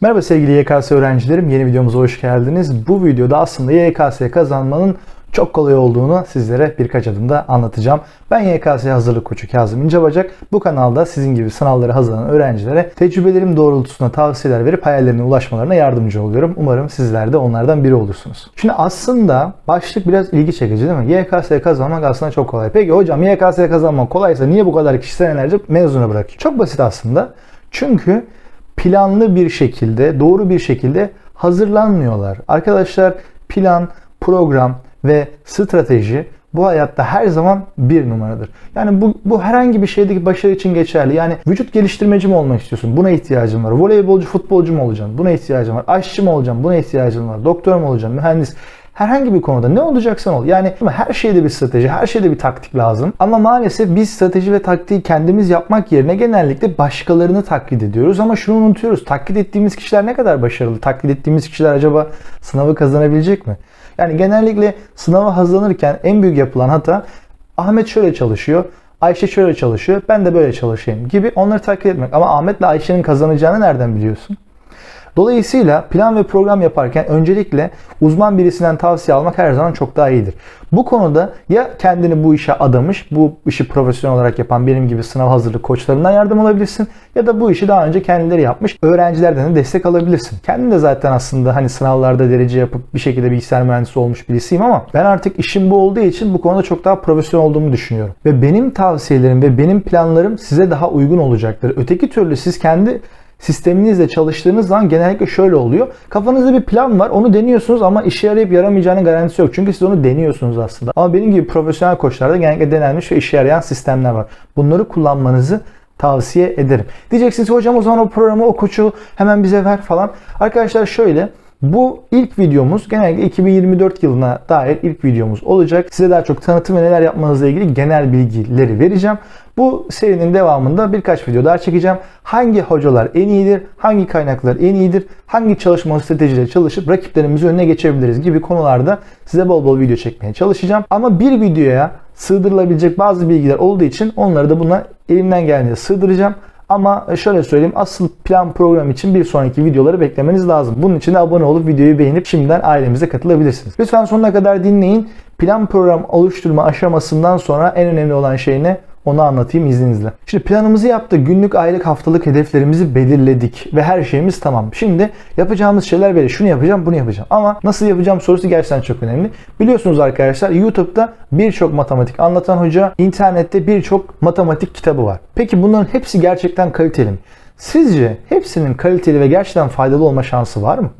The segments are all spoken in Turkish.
Merhaba sevgili YKS öğrencilerim. Yeni videomuza hoş geldiniz. Bu videoda aslında YKS kazanmanın çok kolay olduğunu sizlere birkaç adımda anlatacağım. Ben YKS hazırlık koçu Kazım İnce Bu kanalda sizin gibi sınavlara hazırlanan öğrencilere tecrübelerim doğrultusunda tavsiyeler verip hayallerine ulaşmalarına yardımcı oluyorum. Umarım sizler de onlardan biri olursunuz. Şimdi aslında başlık biraz ilgi çekici değil mi? YKS kazanmak aslında çok kolay. Peki hocam YKS kazanmak kolaysa niye bu kadar kişi senelerce mezuna bırakıyor? Çok basit aslında. Çünkü planlı bir şekilde, doğru bir şekilde hazırlanmıyorlar. Arkadaşlar plan, program ve strateji bu hayatta her zaman bir numaradır. Yani bu, bu herhangi bir şeydeki başarı için geçerli. Yani vücut geliştirmeci mi olmak istiyorsun? Buna ihtiyacın var. Voleybolcu, futbolcu mu olacaksın? Buna ihtiyacın var. Aşçı mı olacaksın? Buna ihtiyacın var. Doktor mu olacaksın? Mühendis herhangi bir konuda ne olacaksan ol. Yani her şeyde bir strateji, her şeyde bir taktik lazım. Ama maalesef biz strateji ve taktiği kendimiz yapmak yerine genellikle başkalarını taklit ediyoruz. Ama şunu unutuyoruz. Taklit ettiğimiz kişiler ne kadar başarılı? Taklit ettiğimiz kişiler acaba sınavı kazanabilecek mi? Yani genellikle sınava hazırlanırken en büyük yapılan hata Ahmet şöyle çalışıyor, Ayşe şöyle çalışıyor, ben de böyle çalışayım gibi onları taklit etmek. Ama Ahmet'le Ayşe'nin kazanacağını nereden biliyorsun? Dolayısıyla plan ve program yaparken öncelikle uzman birisinden tavsiye almak her zaman çok daha iyidir. Bu konuda ya kendini bu işe adamış, bu işi profesyonel olarak yapan benim gibi sınav hazırlık koçlarından yardım alabilirsin ya da bu işi daha önce kendileri yapmış öğrencilerden de destek alabilirsin. Kendim de zaten aslında hani sınavlarda derece yapıp bir şekilde bilgisayar mühendisi olmuş birisiyim ama ben artık işim bu olduğu için bu konuda çok daha profesyonel olduğumu düşünüyorum. Ve benim tavsiyelerim ve benim planlarım size daha uygun olacaktır. Öteki türlü siz kendi sisteminizle çalıştığınız zaman genellikle şöyle oluyor. Kafanızda bir plan var. Onu deniyorsunuz ama işe yarayıp yaramayacağının garantisi yok. Çünkü siz onu deniyorsunuz aslında. Ama benim gibi profesyonel koçlarda genellikle denenmiş ve işe yarayan sistemler var. Bunları kullanmanızı tavsiye ederim. Diyeceksiniz hocam o zaman o programı o koçu hemen bize ver falan. Arkadaşlar şöyle bu ilk videomuz genellikle 2024 yılına dair ilk videomuz olacak. Size daha çok tanıtım ve neler yapmanızla ilgili genel bilgileri vereceğim. Bu serinin devamında birkaç video daha çekeceğim. Hangi hocalar en iyidir, hangi kaynaklar en iyidir, hangi çalışma stratejileri çalışıp rakiplerimizin önüne geçebiliriz gibi konularda size bol bol video çekmeye çalışacağım. Ama bir videoya sığdırılabilecek bazı bilgiler olduğu için onları da buna elimden geldiğince sığdıracağım. Ama şöyle söyleyeyim asıl plan program için bir sonraki videoları beklemeniz lazım. Bunun için de abone olup videoyu beğenip şimdiden ailemize katılabilirsiniz. Lütfen sonuna kadar dinleyin. Plan program oluşturma aşamasından sonra en önemli olan şey ne? Onu anlatayım izninizle. Şimdi planımızı yaptık. Günlük, aylık, haftalık hedeflerimizi belirledik ve her şeyimiz tamam. Şimdi yapacağımız şeyler böyle. Şunu yapacağım, bunu yapacağım. Ama nasıl yapacağım sorusu gerçekten çok önemli. Biliyorsunuz arkadaşlar YouTube'da birçok matematik anlatan hoca, internette birçok matematik kitabı var. Peki bunların hepsi gerçekten kaliteli mi? Sizce hepsinin kaliteli ve gerçekten faydalı olma şansı var mı?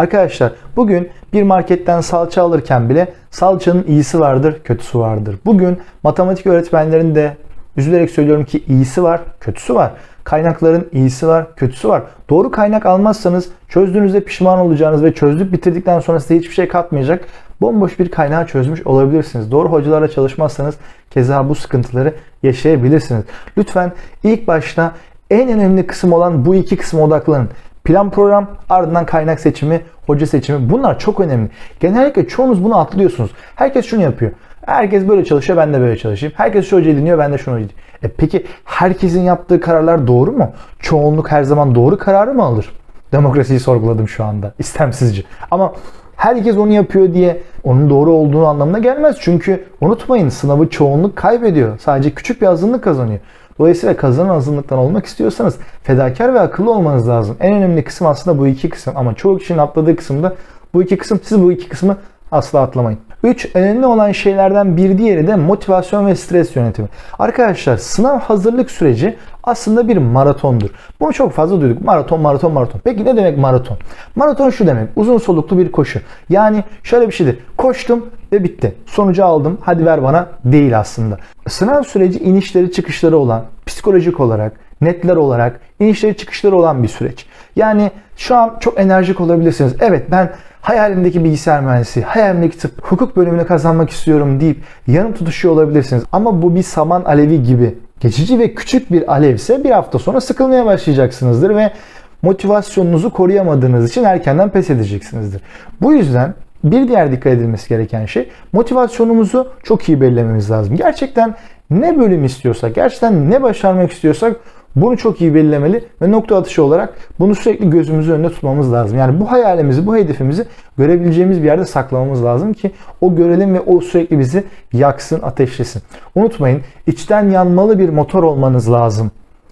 Arkadaşlar bugün bir marketten salça alırken bile salçanın iyisi vardır, kötüsü vardır. Bugün matematik öğretmenlerinde üzülerek söylüyorum ki iyisi var, kötüsü var. Kaynakların iyisi var, kötüsü var. Doğru kaynak almazsanız çözdüğünüzde pişman olacağınız ve çözdük bitirdikten sonra size hiçbir şey katmayacak bomboş bir kaynağı çözmüş olabilirsiniz. Doğru hocalarla çalışmazsanız keza bu sıkıntıları yaşayabilirsiniz. Lütfen ilk başta en önemli kısım olan bu iki kısma odaklanın. Plan program ardından kaynak seçimi, hoca seçimi bunlar çok önemli. Genellikle çoğunuz bunu atlıyorsunuz. Herkes şunu yapıyor. Herkes böyle çalışıyor ben de böyle çalışayım. Herkes şu hocayı dinliyor ben de şunu dinliyorum. E peki herkesin yaptığı kararlar doğru mu? Çoğunluk her zaman doğru kararı mı alır? Demokrasiyi sorguladım şu anda istemsizce. Ama herkes onu yapıyor diye onun doğru olduğunu anlamına gelmez. Çünkü unutmayın sınavı çoğunluk kaybediyor. Sadece küçük bir azınlık kazanıyor. Dolayısıyla kazanan azınlıktan olmak istiyorsanız fedakar ve akıllı olmanız lazım. En önemli kısım aslında bu iki kısım ama çoğu kişinin atladığı kısım da bu iki kısım. Siz bu iki kısmı asla atlamayın. 3. Önemli olan şeylerden bir diğeri de motivasyon ve stres yönetimi. Arkadaşlar sınav hazırlık süreci aslında bir maratondur. Bunu çok fazla duyduk. Maraton, maraton, maraton. Peki ne demek maraton? Maraton şu demek. Uzun soluklu bir koşu. Yani şöyle bir şeydir. Koştum ve bitti. Sonucu aldım. Hadi ver bana değil aslında. Sınav süreci inişleri çıkışları olan, psikolojik olarak, netler olarak inişleri çıkışları olan bir süreç. Yani şu an çok enerjik olabilirsiniz. Evet ben hayalimdeki bilgisayar mühendisi, hayalimdeki tıp, hukuk bölümünü kazanmak istiyorum deyip yanım tutuşuyor olabilirsiniz. Ama bu bir saman alevi gibi geçici ve küçük bir alevse bir hafta sonra sıkılmaya başlayacaksınızdır ve motivasyonunuzu koruyamadığınız için erkenden pes edeceksinizdir. Bu yüzden bir diğer dikkat edilmesi gereken şey motivasyonumuzu çok iyi belirlememiz lazım. Gerçekten ne bölüm istiyorsak, gerçekten ne başarmak istiyorsak Bunu çok iyi belirlemeli ve nokta atışı olarak bunu sürekli gözümüzün önünde tutmamız lazım. Yani bu hayalimizi, bu hedefimizi görebileceğimiz bir yerde saklamamız lazım ki o görelim ve o sürekli bizi yaksın, ateşlesin. Unutmayın, içten yanmalı bir motor olmanız lazım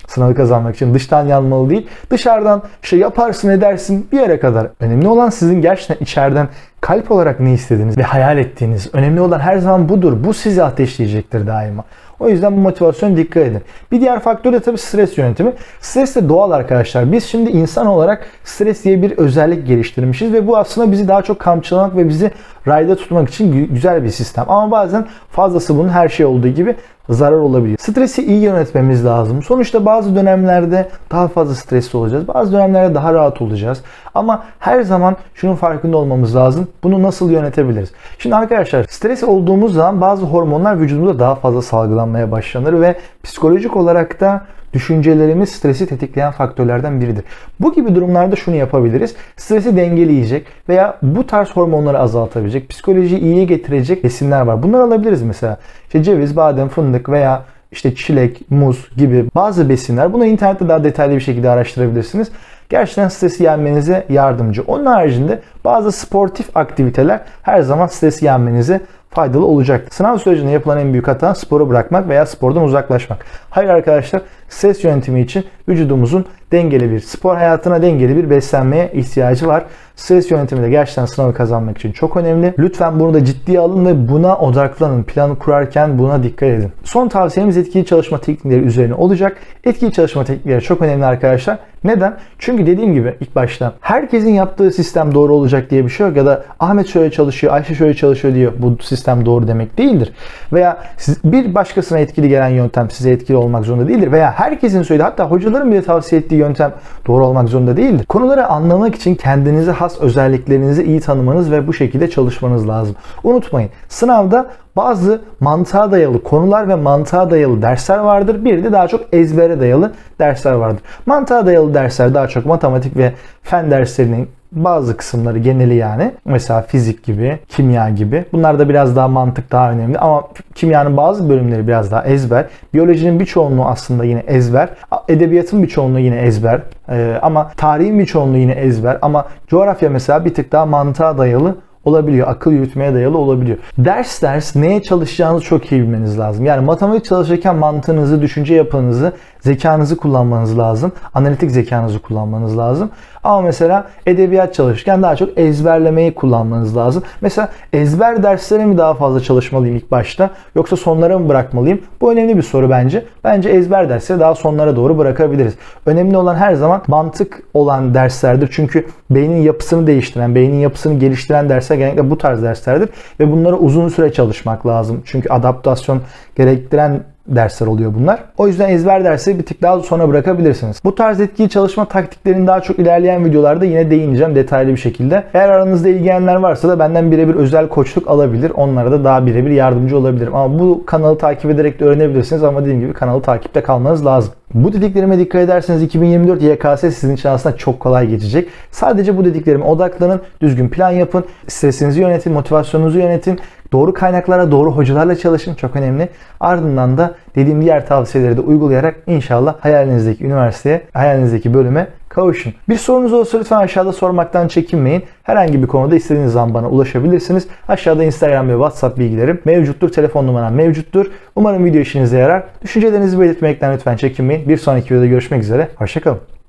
sınavı kazanmak için dıştan yanmalı değil. Dışarıdan şey yaparsın edersin bir yere kadar. Önemli olan sizin gerçekten içeriden kalp olarak ne istediğiniz ve hayal ettiğiniz. Önemli olan her zaman budur. Bu sizi ateşleyecektir daima. O yüzden bu motivasyona dikkat edin. Bir diğer faktör de tabii stres yönetimi. Stres de doğal arkadaşlar. Biz şimdi insan olarak stres diye bir özellik geliştirmişiz ve bu aslında bizi daha çok kamçılamak ve bizi rayda tutmak için güzel bir sistem. Ama bazen fazlası bunun her şey olduğu gibi zarar olabiliyor. Stresi iyi yönetmemiz lazım. Sonuçta bazı dönemlerde daha fazla stresli olacağız. Bazı dönemlerde daha rahat olacağız. Ama her zaman şunun farkında olmamız lazım. Bunu nasıl yönetebiliriz? Şimdi arkadaşlar stres olduğumuz zaman bazı hormonlar vücudumuzda daha fazla salgılanmaya başlanır ve psikolojik olarak da düşüncelerimiz stresi tetikleyen faktörlerden biridir. Bu gibi durumlarda şunu yapabiliriz. Stresi dengeleyecek veya bu tarz hormonları azaltabilecek, psikolojiyi iyiye getirecek besinler var. Bunları alabiliriz mesela. İşte ceviz, badem, fındık veya işte çilek, muz gibi bazı besinler. Bunu internette daha detaylı bir şekilde araştırabilirsiniz. Gerçekten stresi yenmenize yardımcı. Onun haricinde bazı sportif aktiviteler her zaman stresi yenmenize faydalı olacaktır. Sınav sürecinde yapılan en büyük hata sporu bırakmak veya spordan uzaklaşmak. Hayır arkadaşlar stres yönetimi için vücudumuzun dengeli bir spor hayatına dengeli bir beslenmeye ihtiyacı var. Stres yönetimi de gerçekten sınavı kazanmak için çok önemli. Lütfen bunu da ciddiye alın ve buna odaklanın. Planı kurarken buna dikkat edin. Son tavsiyemiz etkili çalışma teknikleri üzerine olacak. Etkili çalışma teknikleri çok önemli arkadaşlar. Neden? Çünkü dediğim gibi ilk başta herkesin yaptığı sistem doğru olacak diye bir şey yok ya da Ahmet şöyle çalışıyor, Ayşe şöyle çalışıyor diyor bu sistem doğru demek değildir. Veya siz, bir başkasına etkili gelen yöntem size etkili olmak zorunda değildir. Veya herkesin söylediği hatta hocaların bile tavsiye ettiği yöntem doğru olmak zorunda değildir. Konuları anlamak için kendinize has özelliklerinizi iyi tanımanız ve bu şekilde çalışmanız lazım. Unutmayın sınavda bazı mantığa dayalı konular ve mantığa dayalı dersler vardır. Bir de daha çok ezbere dayalı dersler vardır. Mantığa dayalı dersler daha çok matematik ve fen derslerinin bazı kısımları geneli yani. Mesela fizik gibi, kimya gibi. Bunlar da biraz daha mantık daha önemli. Ama kimyanın bazı bölümleri biraz daha ezber. Biyolojinin bir çoğunluğu aslında yine ezber. Edebiyatın bir çoğunluğu yine ezber. Ee, ama tarihin bir çoğunluğu yine ezber. Ama coğrafya mesela bir tık daha mantığa dayalı olabiliyor. Akıl yürütmeye dayalı olabiliyor. Ders ders neye çalışacağınızı çok iyi bilmeniz lazım. Yani matematik çalışırken mantığınızı, düşünce yapınızı, zekanızı kullanmanız lazım. Analitik zekanızı kullanmanız lazım. Ama mesela edebiyat çalışırken daha çok ezberlemeyi kullanmanız lazım. Mesela ezber derslere mi daha fazla çalışmalıyım ilk başta yoksa sonlara mı bırakmalıyım? Bu önemli bir soru bence. Bence ezber dersleri daha sonlara doğru bırakabiliriz. Önemli olan her zaman mantık olan derslerdir. Çünkü beynin yapısını değiştiren, beynin yapısını geliştiren dersler genellikle bu tarz derslerdir ve bunlara uzun süre çalışmak lazım. Çünkü adaptasyon gerektiren dersler oluyor bunlar. O yüzden ezber dersi bir tık daha sona bırakabilirsiniz. Bu tarz etkili çalışma taktiklerini daha çok ilerleyen videolarda yine değineceğim detaylı bir şekilde. Eğer aranızda ilgilenenler varsa da benden birebir özel koçluk alabilir. Onlara da daha birebir yardımcı olabilirim. Ama bu kanalı takip ederek de öğrenebilirsiniz ama dediğim gibi kanalı takipte kalmanız lazım. Bu dediklerime dikkat ederseniz 2024 YKS sizin için aslında çok kolay geçecek. Sadece bu dediklerime odaklanın, düzgün plan yapın, stresinizi yönetin, motivasyonunuzu yönetin. Doğru kaynaklara, doğru hocalarla çalışın. Çok önemli. Ardından da dediğim diğer tavsiyeleri de uygulayarak inşallah hayalinizdeki üniversiteye, hayalinizdeki bölüme kavuşun. Bir sorunuz olursa lütfen aşağıda sormaktan çekinmeyin. Herhangi bir konuda istediğiniz zaman bana ulaşabilirsiniz. Aşağıda Instagram ve WhatsApp bilgilerim mevcuttur. Telefon numaram mevcuttur. Umarım video işinize yarar. Düşüncelerinizi belirtmekten lütfen çekinmeyin. Bir sonraki videoda görüşmek üzere. Hoşçakalın.